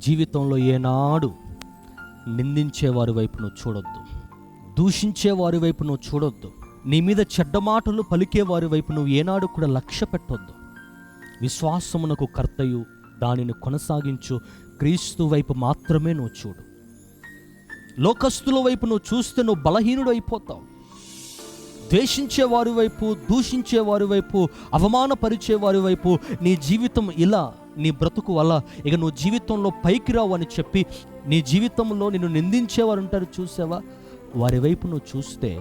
జీవితంలో ఏనాడు నిందించే వారి వైపు నువ్వు చూడొద్దు. దూషించే వారి వైపు నువ్వు చూడొద్దు. నీ మీద చెడ్డ మాటలు పలికే వారి వైపు నువ్వు ఏనాడు కూడా లక్ష్య పెట్టొద్దు. విశ్వాసమునకు కర్తయు దానిని కొనసాగించు. క్రీస్తు వైపు మాత్రమే నువ్వు చూడు. లోకస్తుల వైపు నువ్వు చూస్తే నువ్వు బలహీనుడు అయిపోతావు. ద్వేషించే వారి వైపు దూషించే వారి వైపు అవమానపరిచే వారి వైపు నీ జీవితం ఇలా నీ బ్రతుకు వల్ల ఇక నువ్వు జీవితంలో పైకి రావు అని చెప్పి నీ జీవితంలో నిన్ను నిందించేవారు ఉంటారు చూసావా? వారి వైపు నువ్వు చూస్తే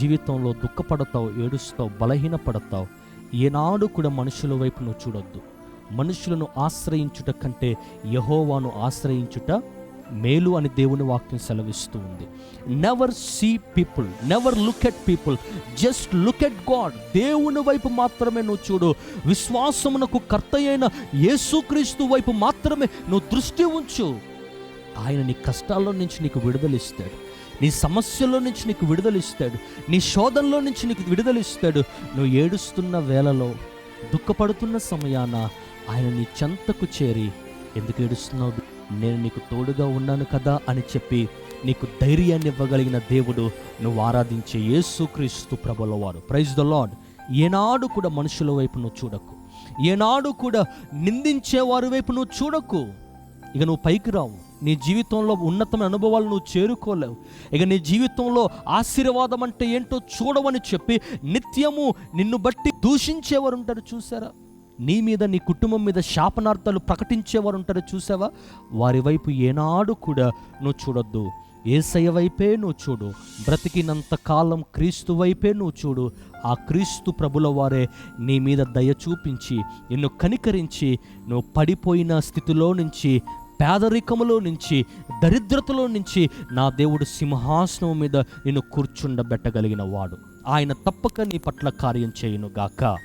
జీవితంలో దుఃఖపడతావు ఏడుస్తావు బలహీనపడతావు. ఏనాడు కూడా మనుషుల వైపు నువ్వు చూడొద్దు. మనుషులను ఆశ్రయించుట కంటే యహోవాను ఆశ్రయించుట మేలు అని దేవుని వాక్యం సెలవిస్తూ ఉంది. Never see people never look at people just look at God దేవుని వైపు మాత్రమే నువ్వు చూడు. విశ్వాసమునకు కర్త అయిన యేసుక్రీస్తు వైపు మాత్రమే నువ్వు దృష్టి ఉంచు. ఆయన నీ కష్టాల్లో నుంచి నీకు విడుదలిస్తాడు. నీ సమస్యల్లో నుంచి నీకు విడుదలిస్తాడు. నీ శోధనలో నుంచి నీకు విడుదలిస్తాడు. నువ్వు ఏడుస్తున్న వేళలో దుఃఖపడుతున్న సమయాన ఆయన నీ చెంతకు చేరి ఎందుకు ఏడుస్తున్నావు? నేను నీకు తోడుగా ఉన్నాను కదా అని చెప్పి నీకు ధైర్యాన్ని ఇవ్వగలిగిన దేవుడు నువ్వు ఆరాధించే యేసుక్రీస్తు ప్రభుల వారు. ప్రైజ్ ద లాడ్ ఏనాడు కూడా మనుషుల వైపు నువ్వు చూడకు. ఏనాడు కూడా నిందించే వారి వైపు నువ్వు చూడకు. ఇక నువ్వు పైకి రావు. నీ జీవితంలో ఉన్నతమైన అనుభవాలు నువ్వు చేరుకోలేవు. ఇక నీ జీవితంలో ఆశీర్వాదం అంటే ఏంటో చూడవని చెప్పి నిత్యము నిన్ను బట్టి దూషించేవారు ఉంటారు చూసారా? నీ మీద నీ కుటుంబం మీద శాపనార్థాలు ప్రకటించేవారు ఉంటారు చూసావా? వారి వైపు ఏనాడు కూడా నువ్వు చూడొద్దు. ఏసయ్య వైపే నువ్వు చూడు. బ్రతికినంత కాలం క్రీస్తు వైపే నువ్వు చూడు. ఆ క్రీస్తు ప్రభుల వారే నీ మీద దయ చూపించి నిన్ను కనికరించి నువ్వు పడిపోయిన స్థితిలో నుంచి పేదరికములో నుంచి దరిద్రతలో నుంచి నా దేవుడు సింహాసనం మీద నిన్ను కూర్చుండబెట్టగలిగిన వాడు. ఆయన తప్పక నీ పట్ల కార్యం చేయును గాక